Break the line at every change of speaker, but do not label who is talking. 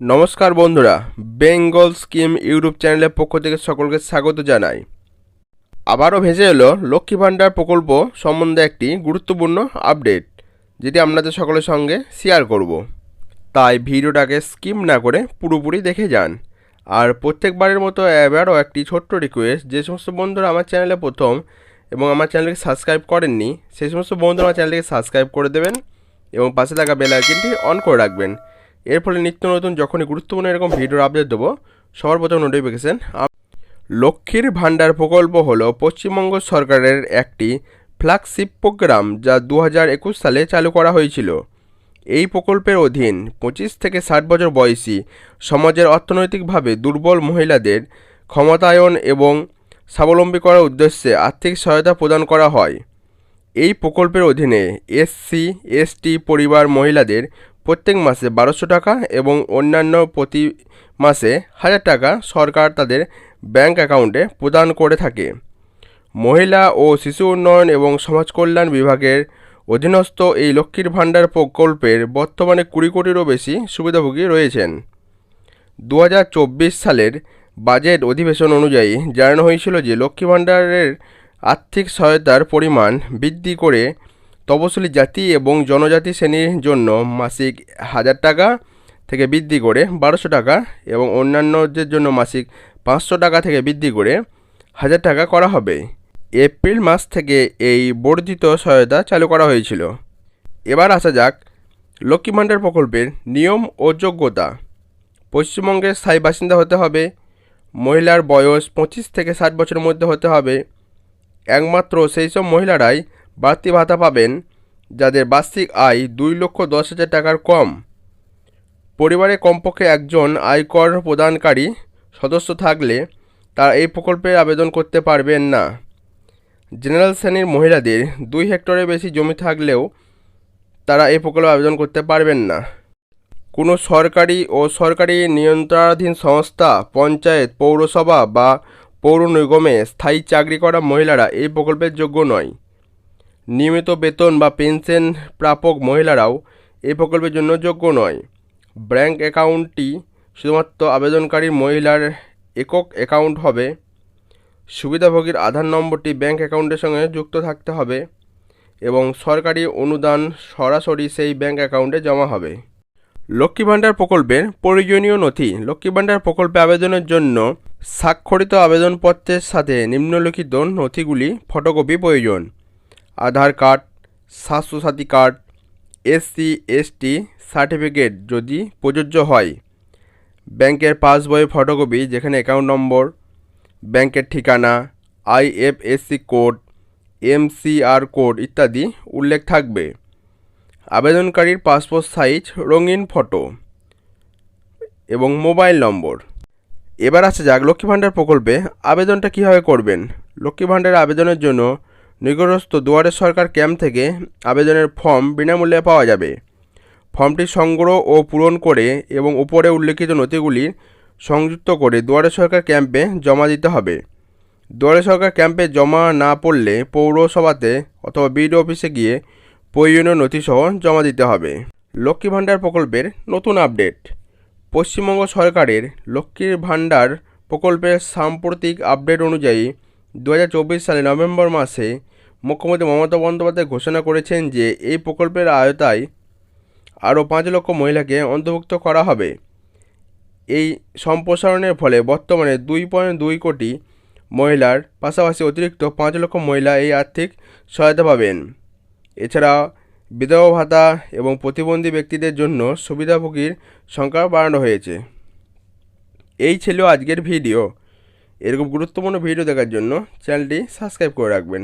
নমস্কার বন্ধুরা, Bengal scheme YouTube চ্যানেলের পক্ষ থেকে সকলকে স্বাগত জানাই। আবারও ভেসে এলো লক্ষ্মী ভাণ্ডার প্রকল্প সম্বন্ধে একটি গুরুত্বপূর্ণ আপডেট, যেটি আপনাদের সকলের সঙ্গে শেয়ার করব। তাই ভিডিওটাকে স্কিম না করে পুরোপুরি দেখে যান। আর প্রত্যেকবারের মতো এবারও একটি ছোট্ট রিকোয়েস্ট যে সমস্ত বন্ধুরা আমার চ্যানেলে প্রথম এবং আমার চ্যানেলকে সাবস্ক্রাইব করেননি, সেই সমস্ত বন্ধুরা আমার চ্যানেলকে সাবস্ক্রাইব করে দেবেন এবং পাশে থাকা বেল আইকনটি অন করে রাখবেন। এর ফলে নিত্য নতুন যখনই গুরুত্বপূর্ণ এরকম ভিডিওর আপডেট দেবো, সবার প্রথম নোটিফিকেশন লক্ষ্মীর ভাণ্ডার প্রকল্প হল পশ্চিমবঙ্গ সরকারের একটি ফ্ল্যাগশিপ প্রোগ্রাম যা দু হাজার একুশ সালে চালু করা হয়েছিল। এই প্রকল্পের অধীন পঁচিশ থেকে ষাট বছর বয়সী সমাজের অর্থনৈতিকভাবে দুর্বল মহিলাদের ক্ষমতায়ন এবং স্বাবলম্বী করার উদ্দেশ্যে আর্থিক সহায়তা প্রদান করা হয়। এই প্রকল্পের অধীনে এসসি, এসটি পরিবার মহিলাদের প্রত্যেক মাসে বারোশো টাকা এবং অন্যান্য প্রতি মাসে হাজার টাকা সরকার তাদের ব্যাংক অ্যাকাউন্টে প্রদান করে থাকে। মহিলা ও শিশু উন্নয়ন এবং সমাজ কল্যাণ বিভাগের অধীনস্থ এই লক্ষ্মীর ভাণ্ডার প্রকল্পের বর্তমানে কুড়ি কোটিরও বেশি সুবিধাভোগী রয়েছেন। দু হাজার চব্বিশ সালের বাজেট অধিবেশন অনুযায়ী জানানো হয়েছিল যে লক্ষ্মী ভাণ্ডারের আর্থিক সহায়তার পরিমাণ বৃদ্ধি করে তপশিলি জাতি এবং জনজাতি শ্রেণির জন্য মাসিক হাজার টাকা থেকে বৃদ্ধি করে বারোশো টাকা এবং অন্যান্যদের জন্য মাসিক পাঁচশো টাকা থেকে বৃদ্ধি করে হাজার টাকা করা হবে। এপ্রিল মাস থেকে এই বর্ধিত সহায়তা চালু করা হয়েছিল। এবার আসা যাক লক্ষ্মী ভাণ্ডার প্রকল্পের নিয়ম ও যোগ্যতা। পশ্চিমবঙ্গের স্থায়ী বাসিন্দা হতে হবে, মহিলার বয়স পঁচিশ থেকে ষাট বছরের মধ্যে হতে হবে। একমাত্র সেই সব মহিলারাই বাড়তি ভাতা পাবেন যাদের বার্ষিক আয় দুই লক্ষ দশ হাজার টাকার কম। পরিবারে কমপক্ষে একজন আয়কর প্রদানকারী সদস্য থাকলে তারা এই প্রকল্পে আবেদন করতে পারবেন না। জেনারেল শ্রেণির মহিলাদের দুই হেক্টরের বেশি জমি থাকলেও তারা এই প্রকল্পে আবেদন করতে পারবেন না। কোনো সরকারি ও সরকারি নিয়ন্ত্রণাধীন সংস্থা, পঞ্চায়েত, পৌরসভা বা পৌর নিগমে স্থায়ী চাকরি করা মহিলারা এই প্রকল্পের যোগ্য নয়। নিয়মিত বেতন বা পেনশন প্রাপক মহিলারাও এই প্রকল্পের জন্য যোগ্য নয়। ব্যাঙ্ক অ্যাকাউন্টটি শুধুমাত্র আবেদনকারী মহিলার একক অ্যাকাউন্ট হবে। সুবিধাভোগীর আধার নম্বরটি ব্যাঙ্ক অ্যাকাউন্টের সঙ্গে যুক্ত থাকতে হবে এবং সরকারি অনুদান সরাসরি সেই ব্যাঙ্ক অ্যাকাউন্টে জমা হবে। লক্ষ্মী ভাণ্ডার প্রকল্পের প্রয়োজনীয় নথি। লক্ষ্মী ভাণ্ডার প্রকল্পে আবেদনের জন্য স্বাক্ষরিত আবেদনপত্রের সাথে নিম্নলিখিত নথিগুলি ফটোকপি প্রয়োজন। Aadhaar card Swasthyasathi card, SC, ST certificate যদি প্রযোজ্য হয়, ব্যাংকের পাসবই ফটোকপি যেখানে অ্যাকাউন্ট নম্বর, ব্যাংকের ঠিকানা আইএফএসসি কোড এমসিআর কোড ইত্যাদি উল্লেখ থাকবে। আবেদনকারীর পাসপোর্ট সাইজ, রঙিন ফটো এবং মোবাইল নম্বর। এবার আসা যাক লক্ষ্মী ভাণ্ডার প্রকল্পে আবেদনটা কীভাবে করবেন। লক্ষ্মী ভাণ্ডারের আবেদনের জন্য নিকটস্থ দুয়ারে সরকার ক্যাম্প থেকে আবেদনের ফর্ম বিনামূল্যে পাওয়া যাবে। ফর্মটি সংগ্রহ ও পূরণ করে এবং উপরে উল্লেখিত নথিগুলি সংযুক্ত করে দুয়ারে সরকার ক্যাম্পে জমা দিতে হবে। দুয়ারে সরকার ক্যাম্পে জমা না পড়লে পৌরসভাতে অথবা বিডিও অফিসে গিয়ে প্রয়োজনীয় নথিসহ জমা দিতে হবে। লক্ষ্মী ভাণ্ডার প্রকল্পের নতুন আপডেট। পশ্চিমবঙ্গ সরকারের লক্ষ্মীর ভাণ্ডার প্রকল্পের সাম্প্রতিক আপডেট অনুযায়ী দু সালে নভেম্বর মাসে মুখ্যমন্ত্রী মমতা বন্দ্যোপাধ্যায় ঘোষণা করেছেন যে এই প্রকল্পের আয়তায় আরও পাঁচ লক্ষ মহিলাকে অন্তর্ভুক্ত করা হবে। এই সম্প্রসারণের ফলে বর্তমানে দুই পয়েন্ট দুই কোটি মহিলার পাশাপাশি অতিরিক্ত পাঁচ লক্ষ মহিলা এই আর্থিক সহায়তা পাবেন। এছাড়া বিধবা ভাতা এবং প্রতিবন্ধী ব্যক্তিদের জন্য সুবিধাভোগীর সংখ্যা বাড়ানো হয়েছে। এই ছিল আজকের ভিডিও। এরকম গুরুত্বপূর্ণ ভিডিও দেখার জন্য চ্যানেলটি সাবস্ক্রাইব করে রাখবেন।